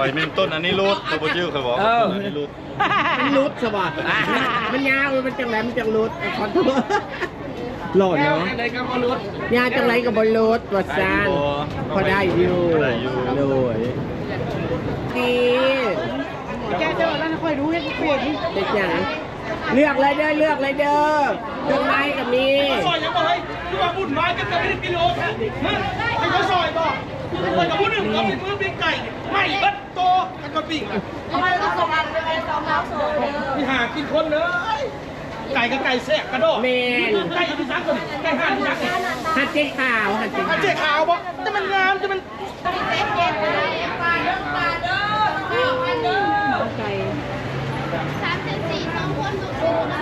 ไว้เป็นต้นอันนี้รูดตัวโบชื่อเคยบอกเออต้นอันนี้รูดมันรุดสบะมันยาวมันจังไรมันจังรุดขอโทษหล่อเนาะเลยก็มาลุ้นยาวจังไรกับบอลรุดวัดซานพอได้อยู่ได้อยู่โดยดีแกเจอแล้วค่อยรู้ให้เปลี่ยนนี่เด็กหยังเลือกเลยเด้อเลือกเลยเด้อเครื่องไม้กับมีซอยยังบอกให้ที่ว่าบุญน้อยกันแต่ไม่ได้กิโลแค่มึงให้เขาซอยบ อกคนกับผู้หนึ่งก็เป็นมือเป็นไก่ไม่เบัดโตกันก็ปิ้งอะทำไมต้องส่งอันไปสองน้ำโซ่เลยพี่หากินคนเลย ไก่กับไก่แสกกระโดดแมนไก่ที่สักคนไก่ห้าที่สักฮัตเจ๊ขาวฮัตเจ๊อาขาวเจ๊ขาวปะจะมันงามจะมันเซ็ตเย็นเลยปลาเด้อปลาเด้อข้าอันเด้อ ไก่ สามสิบสี่สองคนดูดูนะ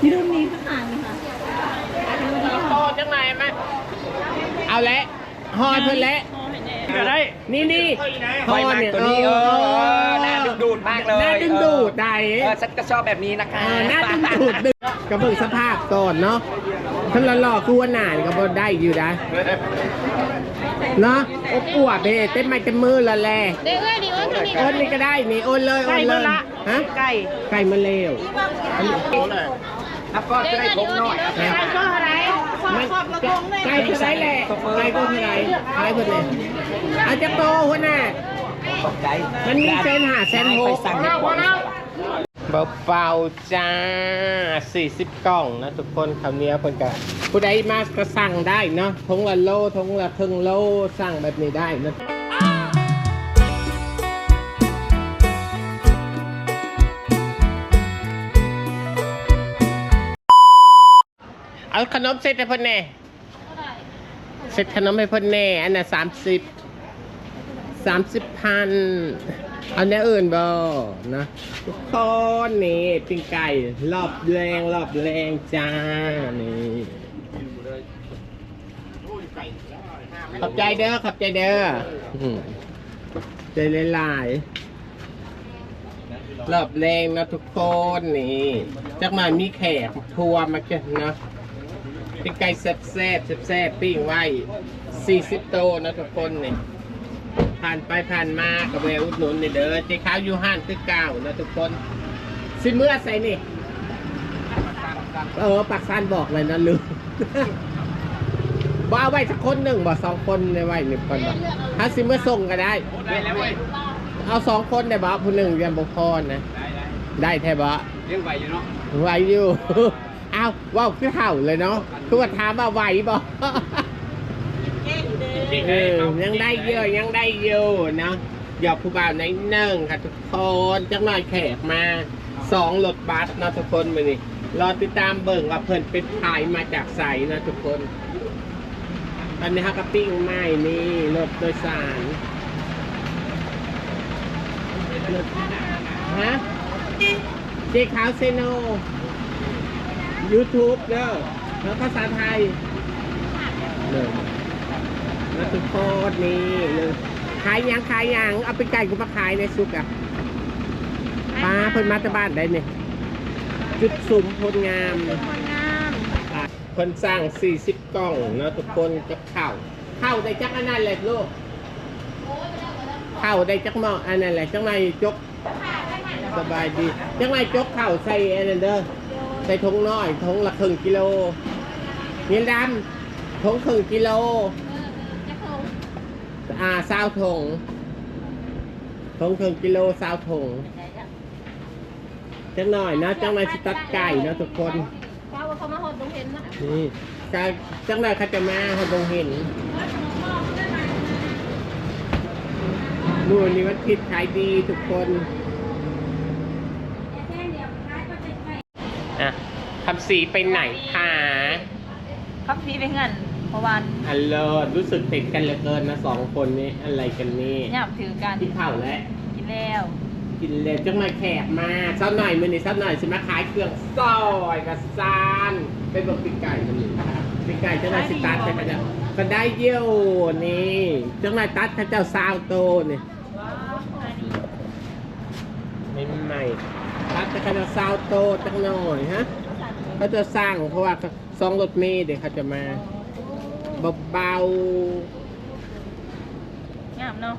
ที่รุ่นนี้ข้างค่ะ โตจัง ไรไหมเอาละฮอยเพิ่นละก็ได้ นี่นี่หอยมากตัวนี้เออน่าดึงดูดมากเลยน่าดึงดูดได้เออฉันก็ชอบแบบนี้นะคะเออน่าดึงดูดดึงกระเบื้องสภาพก่อนเนาะท่านหล่อๆคือว่าหนานี่ก็บ่ได้อยู่นะเนาะอบอวบเด้เต็มไม้เต็มมือและแลเด็กเอ้ยดิเอ้ยคนนี้โอนนี่ก็ได้นี่โอนเลยโอนเลยฮะไก่ไก่มาเลวครับก็จะได้ทงหน่อยไก่ก็อะไร ชอบชอบกระทงเลยไก่คือไรแหละไก่ก็คือไรขายเพิ่นเลยเอาจะโตหัวหน้าตกใจมันมีเซนหาเซนหไปกสั่งดีกว่าเบาๆจ้า 40 กล่องนะทุกคนคำนี้เพิ่นก็ผู้ใดมาก็สั่งได้เนาะทงละโลทงละครึ่งโลสั่งแบบนี้ได้นะ เอาขนมเสร็จให้เพิ่นแน่เสร็จขนมให้เพิ่นแน่อันน่ะ30 30พันเอาเนี้ยอื่นบ่นะทุกคนนี่ปิ้งไก่รอบแรงรอบแรงจ้านี่ขอบใจเด้อขอบใจเด้ออืมใจหลายๆ รอบแรงนะทุกคนนี่จักหน่อยมีแขกทัวร์มาเกันนะ ปิ้งไก่แซ่บแซ่บๆแซ่บๆปิ้งไว้40โตนะทุกคนนี่ผ่านไปผ่านมากับแวะอุดหนุนนี่เด้อเจ๊ขาวอยู่ห้านตึกเก้านะทุกคนสิเมื่อใส่นี่เออปักซันบอกเลยนะลืมบ่เอาไว้สักคนหนึ่งบ่สองคนในไว้หนึ่งคนบ่ถ้าสิเมื่อส่งก็ได้ได้แล้วเว้ยเอาสองคนได้บ่ผู้หนึ่งยังบ่พอนะได้แท้บ่เลี้ยงไหวอยู่เนาะไหวอยู่ เอาว้าวคือเห่าเลยเนาะคือว่าถามว่าไหวบ่เออยังได้เยอะยังได้อยู่เนาะหยอกผู้บ่าวในหนึ่งค่ะทุกคนจังหน่อยแขกมาสองรถบัสเนาะทุกคนมานี่รอติดตามเบิ่งว่าเพิ่นเป็นขายมาจากใสนะทุกคนตอนนี้ฮะกระปิ้งไม้นี่รถโดยสารรถฮะเจ๊ขาวเซโน YouTube เด้อแล้วภาษาไทยเด้อแล้วทุกคนนี่เลยขายหยังขายหยังเอาไปไก่กูมาขายในซุกอะปลาเพิ่นมาจากบ้านได้เนี่ยจุดสุ่มพลงามคนงามอะเพิ่นสร้าง 40 กล่องเนาะทุกคนกับข้าวข้าวได้จักอันนั้นแหละลูกข้าวได้จักหม้ออันนั้นแหละจังไรจกสบายดีจังไรจกข้าวใส่อันนั้นเด้อใส่ถุงน้อยถุงละครึ่งกิโลเงินดำถุงครึ่งกิโลอ่าซาวถงถงถึงกิโลซาวถงจังหน่อยนะจังหน่อยสิตัดไก่นะทุกคนเขาเขามาหดตรงเห็นนะนี่กาจังหน่อยเขาจะมาเขาตรงเห็นนู่นนี่วันผิดขายดีทุกคนอะ คำสีไปไหนคะครับพี่เป็นเงินเพราะวันอันเลิศรู้สึกติดกันเหลือเกินนะสองคนนี้อะไรกันนี่หยาบถือกันที่เข่าแล้วกินแล้วกินเลยจังมาแขกมาเช้าหน่อยมือนี่เช้าหน่อยสิมาขายเครื่องซอยกับซานเป็นแบบปีกไก่มันนี่ปีกไก่จังหน่อยสิตัดไปกันเนี่ยก็ได้เยี่ยวนี่จังหน่อยตัดข้าเจ้าซาวโตนี่ไม่ใหม่ตัดแต่ข้าเจ้าซาวโตจังหน่อยฮะ เขาจะสร้างเพราะว่าซองรถเมล์เดี๋ยวเขาจะมาเบาๆงามเนาะ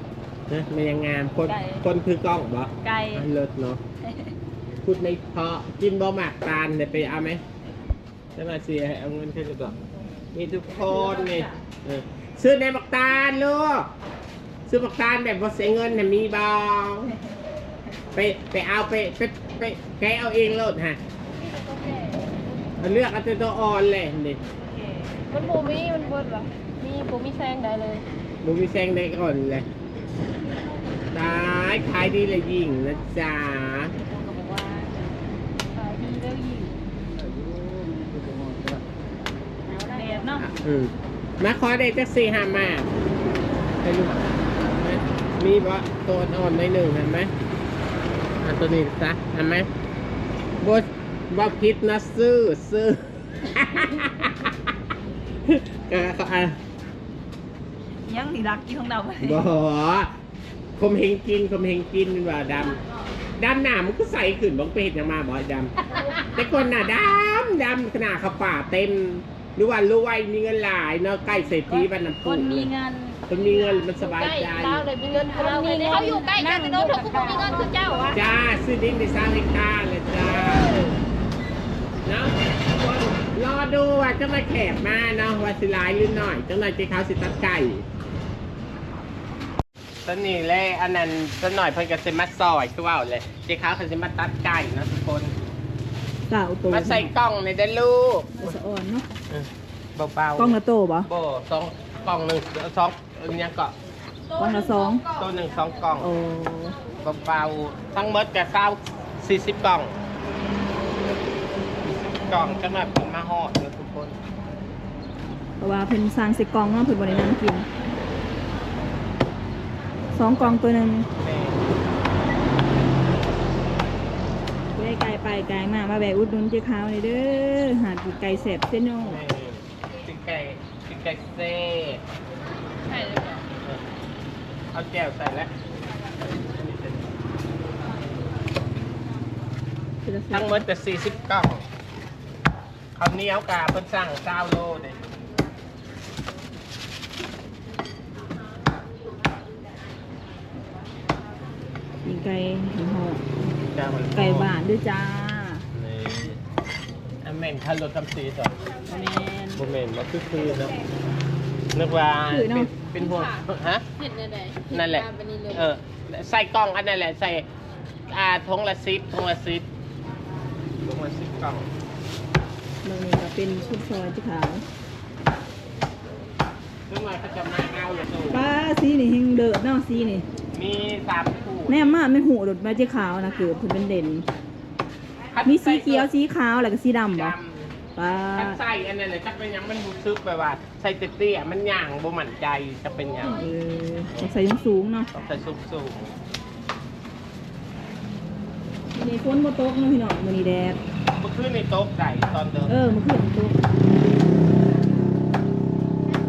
นะมันยังงามคนไก่คนคือกล้องบ่ไก่อันเลิศเนาะพูดในเพาะกินบ่หมากตาลเดี๋ยวไปเอาไหมจะมาเสียให้เอาเงินขึ้นหรือเปล่ามีทุกคนนี่เออซื้อในหมากตาลลูกซื้อหมากตาลแบบบ่เสียเงินน่ะมีบ่ไปไปเอาไปไปไปแกะเอาเองโลดฮะเอา เลือกเอาแต่ตัวอ่อนเลยนี่มันบูมีมันบดเหรอมีบูมีแซงได้เลยบุมีแซงได้ก่อนเลยตายขายดีเลยยิ่งนะจ๊ะก็บอกว่าขายดีแล้วยิ่งแดดเนาะอืมมาขอได้จักสี่ห้ามาให้ลูกนะมีบ่ตัวอ่อนในหนึ่งเห็นไหมอะตัวนี้ซะเห็นไหมบด บ่ผิดนะซื้อซื้อก็เขาอะยังนี่รักกี่ของเราบ่คมเฮงกินคมเฮงกินเป็นว่าดำดำหนามันก็ใสขึ้นบ้องเป็ดยังมาบ่อยดำแต่คนน่ะดำดำขนาดเขาป่าเต็มหรือว่ารวยมีเงินหลายเนาะใกล้เศรษฐีบ้านน้ำคพุนมีเงินคนมีเงินมันสบายใจเราเลยมีเงินเราเลยเขาอยู่ใกล้กันแต่โดนเขาก็มีเงินคือเจ้าอะจ้าซื้อดินไปสร้างเฮกตาร์เลยจ้า เนาะรอดูว่าจะมาแขกมาเนาะว่าสิหลายหรือน้อยจังหน่อยเจ๊ขาวสิตัดไก่ตอนนี้เลยอันนั้นตอนหน่อยเพิ่นก็สิมาซอยคือว่าเลยเจ๊ขาวเขาสิมาตัดไก่เนาะทุกคนสาวโตมาใส่กล่องในเด้อลูกสะอ่อนเนาะเออเบาๆกล้องละโตบ่โบสองกล่องหนึ่งสองอันเนี้ยก็กล้องละสองตัวหนึ่งสองกล่องโอ้เบาๆทั้งหมดจะเก้าสี่สิบกล่อง กล่องสำหรับผมมาห่อเนอะทุกคนเพราะว่าเพิ่นสร้างใส่กล่องเนาะเพิ่นบ่ได้นั่งกินสองกล่องตัวหนึงนี่ผู้ใดไกลไปไกลมามาแบกอุดหนุนเจ้าขาวนี่เด้อหาดไก่แซ่บเส้นโน่นี่ติ๊กไก่ติ๊กไก่เซ่ใช่เลยเอาแก้วใส่แล้วคือจะแซ่ทั้บงหมดจะสี่สิบกล่อง คำนี้เอากาเพิ่นสั่งเก้าโลเด้มีไก่หิห่อจ้ามันไก่บ้านด้วยจ้านี่อันเมนคันรถคำสีต่อแม่นโมเมนต์มันคือคือเนาะนึกว่าคือเนอะเป็นพวกฮะ เห็นเลยนั่นแหละ เออ ใส่กล่องอันนั่นแหละ ใส่ อ่าทงละซิปทงละซิปทงละซิปกล่อง บางนี้ก็เป็นชุดซอยเจ้าขาวซึ่งมาเขาจะมาเอาอยู่ตู้ป้าสีนี่เฮงเดิดเนาะสีนี่ มีสามคู่แม่มาไม่หูดดมาเจ้าขาวนะเกือบเพิ่นเป็นเด่น มีสีเขียวสีขาวแล้วก็สีดำดบ่ป้าำคันใส่อันนั้นแหละจะเป็นหยังมันรู้สึกแบบว่าใส่เตี้ยๆมันย่างบ่มั่นใจจะเป็นหยังเออต้องใส่สูงๆเนาะต้องใส่สูงสูงวันนี้ฝนบ่ตกเนาะพี่น้องมื้อนี้แดดๆ เมื่อคืนในโต๊ะไก่ตอนเดิมเออมันขึ้นตก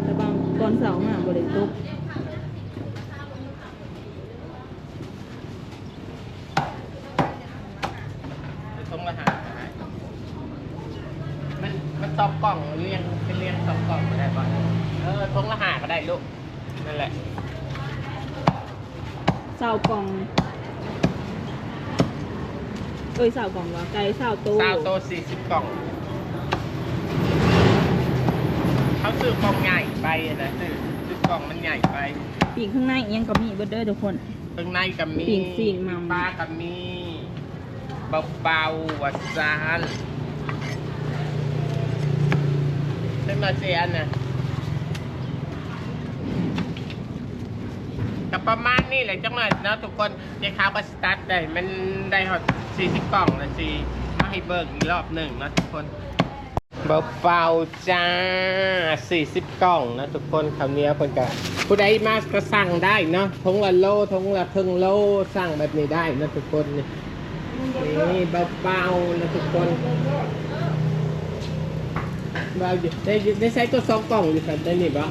แต่บางตอนเสาร์มาบ่ได้ตกไปทงละหามันมันตอบกล่องเรียงเป็นเรียงตอบกล่องก็ได้ป่ะเออทงละหาก็ได้ลูกนั่นแหละ เสากล่อง เอ้ยเสากล่องว่าไก่เสาโตซาวโตสี่สิบกล่องเขาซื้อกล่องใหญ่ไปอะนะซื้อซื้อกล่องมันใหญ่ไปปีกข้างในอิหยังก็มีเบิดเด้อทุกคนข้างในกับมีปิ้งซีนมัม ปลากับมีเบาๆหวานซานเป็นมาเซียนนะกับประมาณนี้แหละจังหน่อยเนาะทุกคนเจ๊ขาวก็สตาร์ทได้มันได้หอด สี่สิบกล่องนะสิมาให้เบิกอีกรอบหนึ่งนะทุกคนเบาๆจ้า40กล่องนะทุกคนคำนี้คนกะผู้ใดมาก็สั่งได้เนาะทงละโลทงละครึ่งโลสั่งแบบนี้ได้นะทุกคนนี่นี่เบาๆนะทุกคนเบาอยู่ได้ได้ใช้ตัวสองกล่องอยู่ครับได้นี่ปะ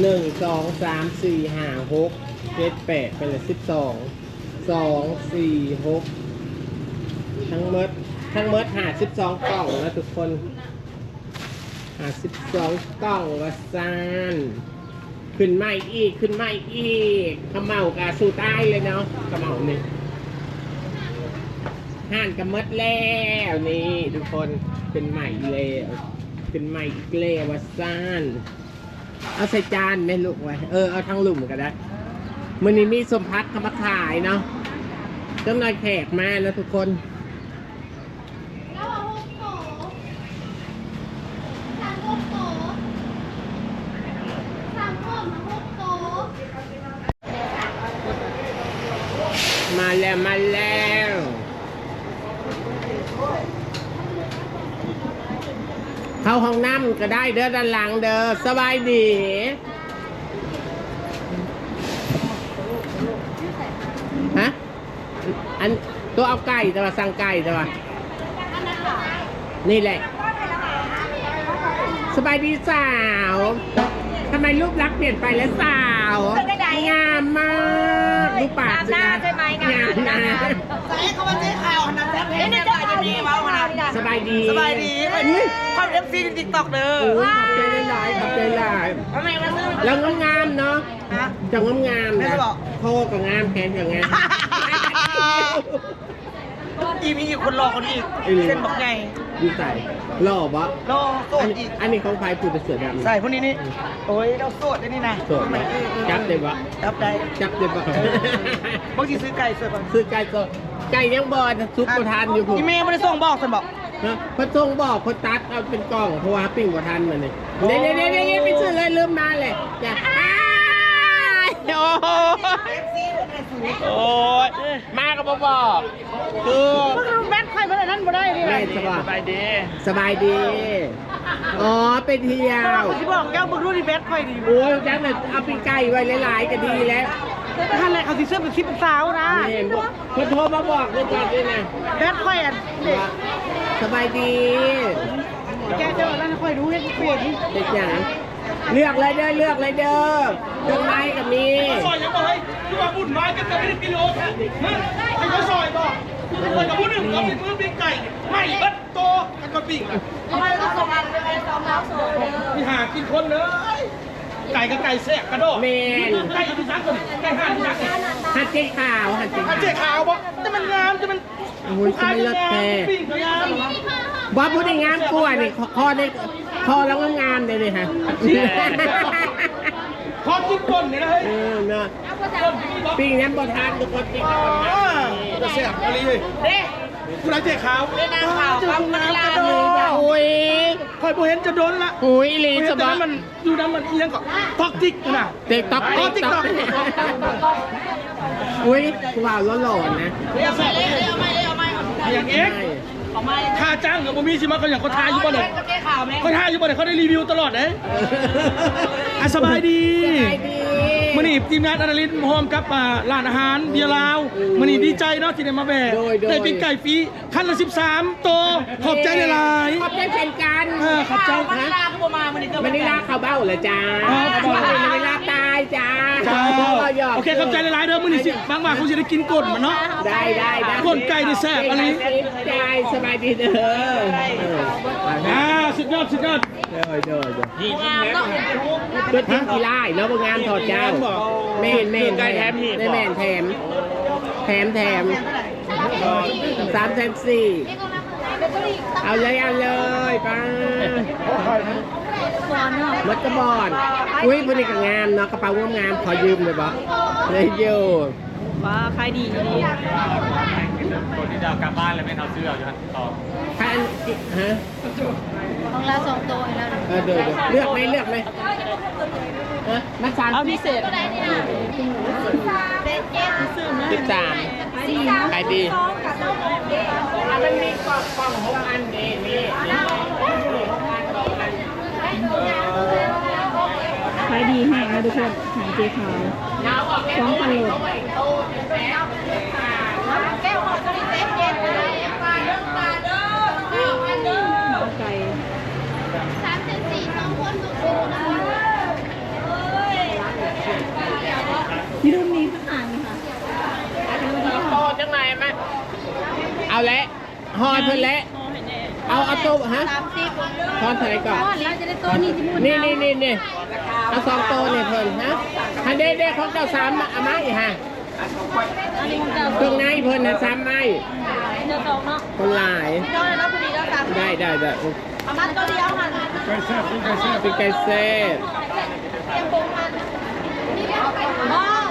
หนึ่งสองสามสี่ห้าหกเจ็ดแปดเป็นลยสิบสองสองสี่หก ทั้งหมดทั้งหมดหาสิบสองกล่องนะทุกคนหาสิบสองกล่องวะซานขึ้นใหม่อีกขึ้นใหม่อีกขมเมากาสู้ใต้เลยเนาะขมเมานี่ห่านกับมดแล้วนี่ทุกคนเป็นใหม่แล้วเป็นใหม่อีกแล้วว่าซ่านเอาใส่จานไหม่ลูกไว้เออเอาทั้งหลุมก็ได้มือนี้มีสมพัดเขามาขายเนาะเจ้าน่อยแขกมาแล้วทุกคน แล้วเอาหกโถสั่งหกโถสั่งเพิ่มมาหกโถ มาแล้วมาแล้ว เข้าห้องน้ำก็ได้เด้อด้านหลังเด้อสบายดีฮะอันตัวเอาไก่แต่ว่าสั่งไก่แต่ว่านี่แหละ สบายดีสาวทำไมรูปลักษณ์เปลี่ยนไปแล้วสาวงามมาก ดูปากสิคะงามนะใส่เขามาเจ๊ข่าวนะแซ่บเห็นแม่บ่ายจะมีเมาขนาดสบายดีสบายดีอุ๊ยคอนเอฟซีติ๊กต็อกเด้อโอ้ยขอบใจหลายๆขอบใจหลายทำไมมาซื้อแล้วก็งามเนาะฮะจังงามงามๆไม่นะได้บอกโคก็งามแขนก็งาม อีมีอีกคนรอคนอีกเส้นบอกไงดีใส่หล่อปะรอโสอัดนนี้อีกอันนี้ของไฟผูดเสือดำใส่พวกนี้นี่โอ้ยเราโสดได้นี่นะสดปะจับได้ปะจับได้จับได้ปะบางทีซื้อไก่สดก่อนซื้อไก่ก็ไก่ยังบอลซุปโบทานอยู่ผมอีเมย์ไม่ได้ส่งบอกฉันบอก นะพระทรงบอกพระตัดเอาเป็นกล่องเพราะว่าปิ้งโบทานมาเนี่ยโอ้ เดี๋ยวเดี๋ยวเดี๋ยวเดี๋ยวไปซื้อเลยลืมมาเลยจ้ะอ้ายโอ้ย โอ้ยมาก็บบอกคือแบทใครมาเลยนั่นมาได้ดิไม่สบายสบายดีสบายดี อ๋อไปเที่ยวที่บอกแก้วบึกรู้ดิแบทใครดีโอ้ยจังเลยเอาปิ้งไก่ไว้หลายๆก็ดีแล้วท่านอะไรเขาสิเสื้อเป็นซิปเป็นสาวนะเห็นบอกคนโทรมาบอกด้วยก่อนด้วยนะแบทใครอะเด็กว่าสบายดี แกเจอแล้วค่อยรู้ให้เปลี่ยนเด็กหยัง เลือกเลยเด้อเลือกเลยเด้อเครื่องไม้ก็มีซอยยังบ่ให้คือว่าบุญน้อยกันแต่ไม่ได้กิโลแท้ฮะให้เขาซอยบ่คนกับผู้หนึ่งก็เป็นมือปิ้งไก่ไม่เบัดโตกันก็ปิ้งอะทำไมต้องส่งอันไปสองแล้วส่งเลยพี่หากินคนเลยไก่กับไก่แซ่บกระโดดแมนไก่ที่ซักคนไก่ห่านที่ซักฮัตเจ๊ขาวฮัตเจ๊อัขาวเจ๊ขาวบ่แต่มันงามจะมันโอ้ยจะไม่เลิศแท้ปิ้ามบพูดได้งามกว่านี่คอได้ คอแล้วก็งามเลยเลยฮะพอกินคนเนี่ยนะเฮ้ยเออเนาะคนที่บอกปิ้งน้ำบอทานทุกคนปิ้งอ๋น้ำบอทานอจะแซ่บอะไรเฮ้ยเด้คุณนายเจ๊ขาวเด้นางขาวครับงามกระโดดโอ้ยคอยบ่เห็นจะโดนละโอ้ยลีเห็นสแต่บานั้นมันอยู่นั้นมันเอียงก็ตอกจิกนะติ๊กต๊อกอ๋อติ๊กต๊อก TikTok อุ้ยว้าวหล่อๆนะอย่างเอ็ก ค่าจ้างกับบ่มีสิมาเขาอย่างเขาทายอยู่บ่เนี่ยเขาทายอยู่บ่เนี่ยเขาได้รีวิวตลอดเลยอะสบายดีสบายดีมื่อนี้ทีมงานอนาลินพร้อมกับอ่าร้านอาหารเบียร์ลาวมื่อนี้ดีใจเนาะที่ได้มาแบกโดยโดย ได้เป็นไก่ฟรีคันละ 13 โตวขอบใจหลายขอบใจเช่นกันเออขอบใจฮะมันนี่ลาเขาเบ้าเหรอจ้าอ๋อเขาเบ้ามันนี่ลาตาย จ้าเจ้าหยกโอเคขอบใจหลายๆเด้อมื่อนี้สิบางว่าเขาจะได้กินกดมันเนาะได้ได้ได้คนไก่นี่แซ่บอะไรใจสบายดีเด้อเอออ่าสุดยอดสุดยอดเด้อเด้อเด้อตัวจริงกีฬาเนาะบ่งามถอดเจ้าแม่นแม่นไก่แถมหีบได้แม่นแถมแถมแถมสามแถมสี่เอาเลยเอาเลยไป้ามัดกระบอนอุ้ยพอดีก็งามเนาะกระเป๋างามๆขอยืมเลยบ่เลยอยู่ว่าขายดีดีคนที่จะกลับบ้านแล้วไม่เอาเสื้ออยู่หันต่อท่านฮะของเราสองตัวแล้วเออเดี๋ยวเดี๋ยวเลือกไหมเลือกไหมฮะมันสามเอาพิเศษได้นี่นะเป็นเจ็ดสิบสามขายดีอะมันมีกล่องกล่องหกอันนี่นี่นี่ ขายดีแห้งนะทุกคนหางเจ๊ขาวสองพันโลแก้วหอมก็ได้เจ็ดเจ็ดเลยปลาเด้อปลาเด้อข้าวพันเด้อไก่สามเซนสี่สองคนถูกดูนะที่รุ่นนี้ขายไหมคะโตจังไหนไหมเอาละหอยเพิ่นละ เอาเอาโตฮะสามสิบทอนเท่าไหร่ก่อนก้อนแล้วจะได้ตัวนี้จิมูนี่นี่นี่นี่เอาสองโตเนี่ยเพิ่นฮะอันเด้เด้ของเจ้าสามอะไม้ฮะอันนี้ของเจ้าตรงไหนเพิ่นนะสามไม้เจ้าสองเนาะคนหลายเจ้าเลยรับพอดีแล้วสามได้ได้ได้อามัดก็เดียวหันเป็นไก่แซ่บเตรียมปรุงหันบ้อง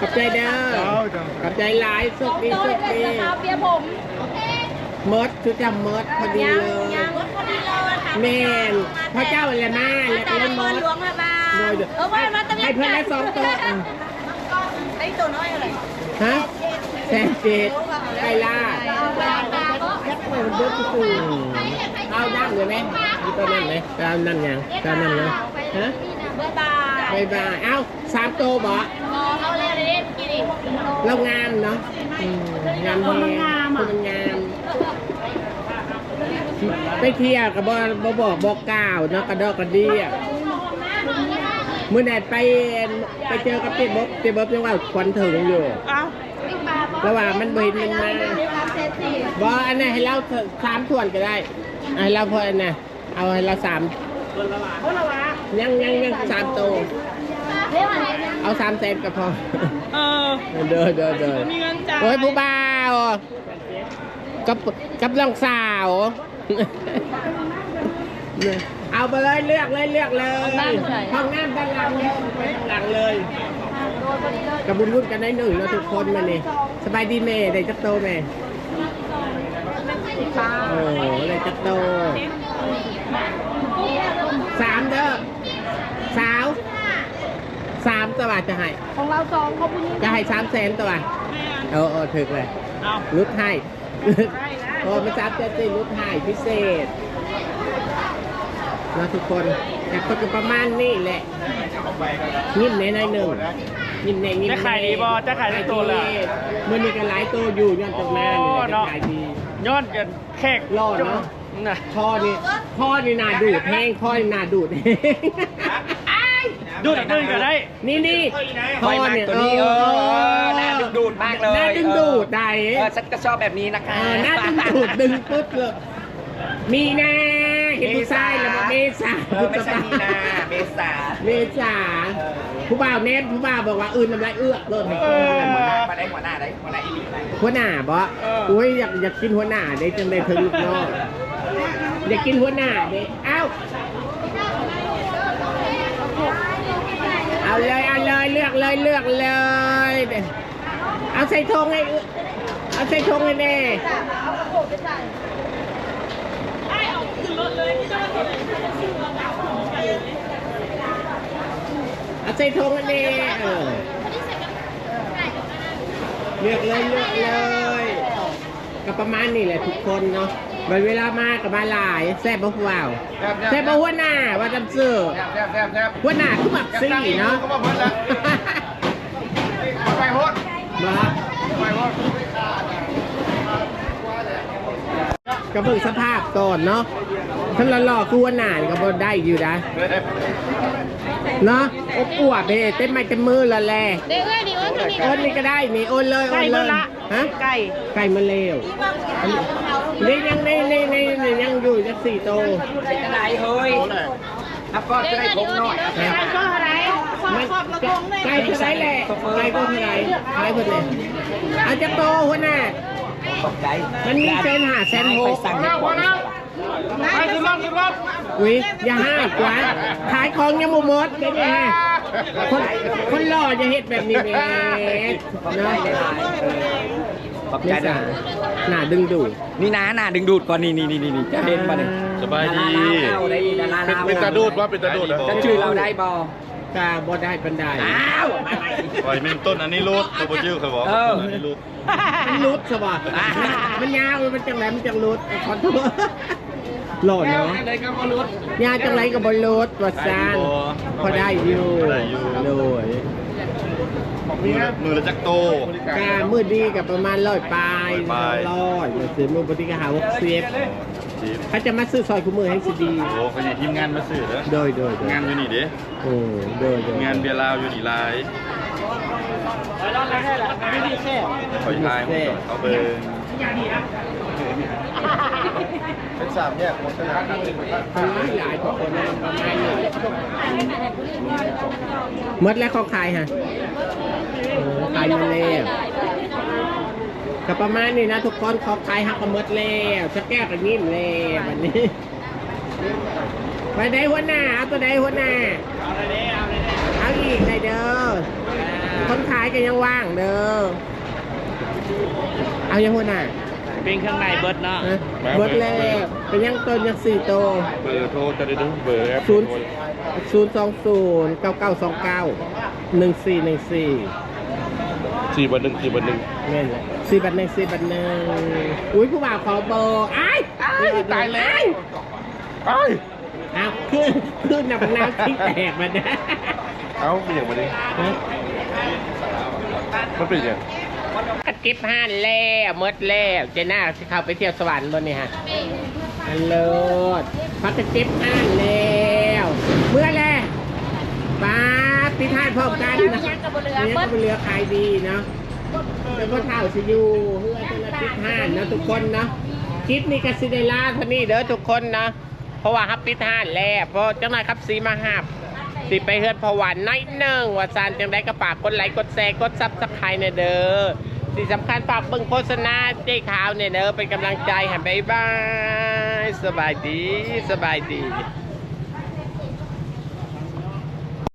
ขอบใจเด้อขอบใจหลายสุสของดีโต๊ะสุขเลยดีจะมาเปียผม เมิดคือจำเมิดพอดียังเลย ยังพอดีเลยค่ะแม่นพระเจ้าอะไรมาแล้วก็เล่นเมิดหลวงมาโดยเออว่ามาตะเวียให้เพื่อนได้สองโต๊ะอะไอ้ตัวน้อยอะไรฮะแซนเจดไก่ล่าเอานั่งเลยไหมมีตัวนั่นไหมเอานั่นยังเอานั่นนะฮะบ๊ายบายบายบายเอ้าสามโตวบ่มองเอาเลยเลยกินดิเรางามเนาะอืมงามคนมันงามอะมันงาม ไปเที่ยวกับบอบบอกบอกกล่าวเนาะกระดอกกระเดียเมื่อไหร่ไปไปเจอกับเจ๊บ๊อบเจ๊บ๊อบยังว่าควันถึงอยู่เอ้าระหว่างมันเห็นมันมาบออันไหนให้เราสามส่วนก็ได้ให้เราพออันไหนเอาให้เราสามยังยังยังสามโตวเอาสามแสนก็พอ เออ เดินเดินเดินมีเงินจ่ายโอ้ยผู้บ่าว กับกับน้องสาวเนี่ยเอาไปเลยเลือกเลยเลือกเลยห้องน้ำด้านหลังเลยไปด้านหลังเลยกับบุญรุ่นกันได้หนึ่งแล้วทุกคนมานี่สบายดีแม่ได้จักโตแม่โอ้โหได้จักโตสามเด้อสาวสามตัวจะให้ ของเราสองเขาพูด จะให้สามแสนตัวเออเออถึกเลยเอารุดให้ โอ้มาจับจะตีรุดให้พิเศษนะทุกคนแต่คนก็ประมาณนี้แหละยิ้มในในหนึ่งยิ้มในยิ้มจะขายดีบ่จะขายได้ตัวละมันมีกันหลายตัวอยู่ย้อนตรงหน้านี่แหละจะขายดียอดกันแขกรอดเนอะนะพ่อนี่พ่อนี่นาดูดแห้งพ่อนี่นาดูดแห้ง ดูดดึงก็ได้นี่นี่คอยมากตัวนี้เออน่าดึงดูดมากเลยน่าดึงดูดได้เออฉันก็ชอบแบบนี้นะคะหน้าดึงดูดดึงปุ๊บเลยมีแน่เห็นผู้ชายแล้วเมษาเออไม่ใช่มีนาเมษาเมษาผู้บ่าวเน้นผู้บ่าวบอกว่าอื่นน้ำลายเอื้อกโดนให้กินหัวหน้ามาได้หัวหน้าได้หัวหน้าอีกหัวหน้าบ่อุ้ยอยากอยากกินหัวหน้าเด้จังได้ถึงลูกน้องอยากกินหัวหน้าเด้อ้าว เอาเลยเอาเลยเลือกเลยเลือกเลยเอาใส่ธงให้เอาใส่ธงให้แน่เอาใส่ธงอันนี้เออเลือกเลยเลือกเลย ก็ประมาณนี้แหละทุกคนเนาะ วันเวลามากับมาหลายแซ่บบ่ผู้ว่าวแซ่บบ่หัวหน้าว่าจำซื้อแซ่บแซ่บแซ่บแซ่บหัวหน้าคือแบบซี่เนาะก็มาเพิ่นละไปโหดบ่ไปโหดก็เบิ่งสภาพก่อนเนาะท่านหล่อๆคือหัวหน้านี่ก็บ่ได้อยู่นะเนาะอบอวบเฮ้เต็มไม้เต็มมือและแลเด็กเอ้ยนี่เอ้ยคนนี้โอนนี่ก็ได้นี่โอนเลยโอนเลย ฮะไก่ไก่มาเลวนี่ยังในในในในยังอยู่จักสี่โตใส่กระไรเฮ้ยอัพก็จะได้ทงหน่อยก็อะไรมันไก่เท่าไรแหละไก่ก็เท่าไรขายเพิ่นเลยอาจจะโตหัวหน้าตกใจมันมีเซนหาเซนหไปกสั่งให้ก่อนไปขึ้นรถขึ้นรถอุ้ยอย่าห้ากว่าขายของยังบ่หมดเป็นไง คนคนหล่อจะเฮ็ดแบบนี้แหมเนาะขอบไม่ใจสานะ หน้าดึงดูดนี่นะน่าดึงดูดก่อนนี่นี่นี่นี่จะเห็นป่ะเนี่ยสบายดีดาราลาวได้ดาราลาวเป็นตาดูดว่าเป็นตาดูดเหรอจะชื่อเราได้บอกาบ่ได้ปันไดอ้าวมาใหม่ปล่อยแม่งต้นอันนี้รูดตัวโปรจิ้วเขาบอกเออต้นอันนี้รูดมันรุดสบะมันยาวมันจังไรมันจังรุดขอโทษ หล่อเนาะเลยก็มาลุ้นยาวจังไรกับบอลรุดวัดซานพอได้อยู่ได้อยู่โดยมือละมือละจักโตกามือดีกับประมาณร้อยปลายร้อยปลายร้อยเดี๋ยวซื้อมือปฏิกหาวัคซีนจีบเขาจะมาซื้อซอยคู่มือให้สิดีโอ้คนนี้ทีมงานมาสื่อแล้วโดยโดยโดยงานอยู่นี่เด้โอ้โดยโดยงานเบียร์ลาวอยู่นี่ลายคอยทายผมก่อน เอามเบอร์ทำหลายทุกคนนะประมาณนี้หมดแล้วเขาขายฮะขายอยู่แล้วก็ประมาณนี้นะทุกคนเขาขายหักก็หมดแล้วจะแก้กันนิ่มแล้ววันนี้ไปได้หัวหน้าเอาตัวใดหัวหน้าเอาเลยเด้เอาเลยเด้เอาอีกได้เด้อคนขายก็ยังว่างเด้อเอายังหัวหน้า ปิ้งเครื่องในเบิร์ดเนาะฮะหมดแล้วเป็นยังต้นยังสี่โตวเบอร์โทรจะได้ดูเบอร์แอปศูนย์ศูนย์สองศูนย์เก้าเก้าสองเก้าหนึ่งสี่หนึ่งสี่สี่บันหนึ่งสี่บันหนึ่งนี่นแหละสี่บัตรหนึ่งสี่บัตรหนึ่งอุ้ยผู้บ่าวขอเบอร์ไอ้ายอ้ายตายแล้วไอ้ยเอาขึ้นขึ้นน้ำน้ำทิ้งแตกมาได้เอ้าเป็นอย่างบันนี้มันเป็นอย่าง กระจิบห้านแล้วหมดแล้วเจน่าสิเข้าไปเที่ยวสวรรค์บนนี่ฮะฮัลโหลพักกระจิบห้านแล้วเมื่อแล้วป้าปิดห้านพร้อมกันนะยังก็บเรือขายดีเนาะแล้วก็เท่าสิอยู่เพื่อจะมาปิดห้านนะทุกคนนะคลิปนี้ก็สิได้ลาเท่านี้เด้อทุกคนนะเพราะว่าฮับปิดห้านแล้วเพราะเจ้านายครับสีมาหับสิไปเฮือนพวันน้อยหนึ่งว่าซานจังได้กระปากกดไลค์กดแชร์กดซับสไครต์เนี่ยเด้อ ที่สำคัญฝากเบิ่งโฆษณาเจ๊ขาวเนี่ยเนอะเป็นกำลังใจให้บ๊ายบายสบายดีสบายดี